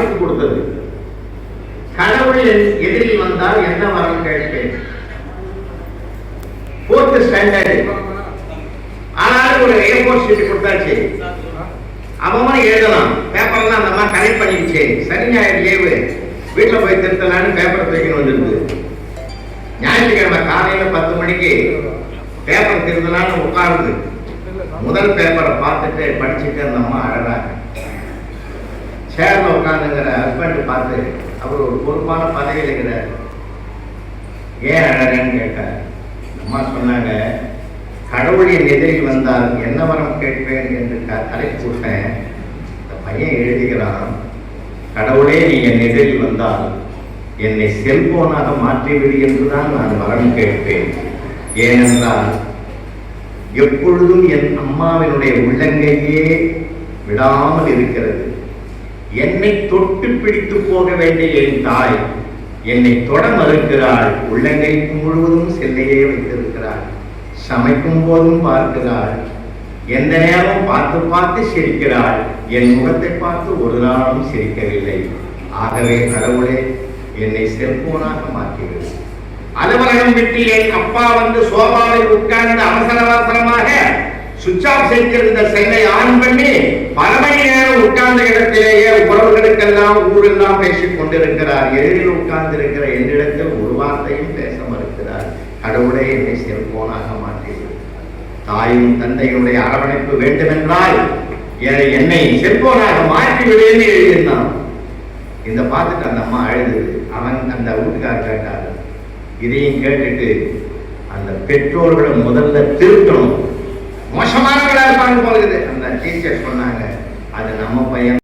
வாய்ப்பு கொடுத்தது. கடவுள் எதிரில் வந்தால் என்ன வரம் கேட்பேன். ஃபோர்த் ஸ்டாண்டர்ட் ஆனாலும் ஒரு ஷீட் கொடுத்தாச்சு. அவன் எழுதலாம். பேப்பர்லாம் அந்த மாதிரி கனெக்ட் பண்ணிடுச்சு. சனி ஞாயிறு லேவு வீட்டில் போய் திருத்தலான்னு பேப்பர் தூக்கின்னு வந்துருக்கு ஞாயிற்றுக்கிழமை காலையில பத்து மணிக்கு பேப்பர் திருத்தலான்னு உட்காருது. முதல் பேப்பரை பார்த்துட்டு படிச்சுட்டு அந்த அம்மா அழகாக சேர்ல உட்காந்துங்கிற ஹஸ்பண்ட் பார்த்து அவர் ஒரு பொறுப்பான பதவியில் இருக்கிறார். ஏன் அழறேன்னு கேட்டார். அம்மா சொன்னாங்க கடவுள் என் எதிரில் வந்தால் என்ன வரம் கேட்பேன்? என்று க- தலைப்பு கூட்டேன் இந்த பையன் எழுதுகிறான் கடவுளே நீ என் எதிரில் வந்தால் என்னை செல்போனாக மாற்றிவிடு என்றுதான் நான் வரம் கேட்பேன். ஏனென்றால் எப்பொழுதும் என் அம்மாவினுடைய உள்ளங்கையே விடாமல் இருக்கிறது. என்னை தொட்டு பிடித்து போக வேண்டிய என் தாய் என்னை தொட மறுக்கிறாள். உள்ளங்கை முழுவதும் செல்லையே வைத்திருக்கிறாள். சமைக்கும் போதும் பார்க்கிறாள். எந்த நேரம் பார்த்து பார்த்து சிரிக்கிறாள். என் முகத்தை பார்த்து ஒரு நாளும் சிரிக்கவில்லை. ஆகவே கடவுளே என்னை செல்போனாக மாற்றிவிடு. அலுவலகம் விட்டு என் அப்பா வந்து சோபாவில் உட்கார்ந்து அவசரம் சுவிட்ச் ஆஃப் செய்திருந்த செல்லை ஆன் பண்ணி பல மணி நேரம் உட்கார்ந்த இடத்திலேயே உறவுகளுக்கெல்லாம் ஊரெல்லாம் பேசிக் கொண்டிருக்கிறார். எதிரில் உட்கார்ந்திருக்கிற என்னிடத்தில் ஒரு வார்த்தையும் பேச மறுக்கிறார். கடவுளே என்னை செல்போனாக மாற்றியிருக்கிறார் தாயும் தந்தையுடைய அரவணைப்பு வேண்டுமென்றால் என்னை செல்போனாக மாற்றி விடுன்னு எழுதியிருந்தான் இந்த பார்த்துட்டு அந்த அம்மா அழுது. அவன் அந்த வீட்டுக்காரர் கேட்டார். இதையும் கேட்டுட்டு அந்த பெற்றோர்களை முதல்ல திருத்தணும். மோசமானவர்களா இருப்பாங்க போல இருக்குது. அந்த டீச்சர் சொன்னாங்க அது நம்ம பையன்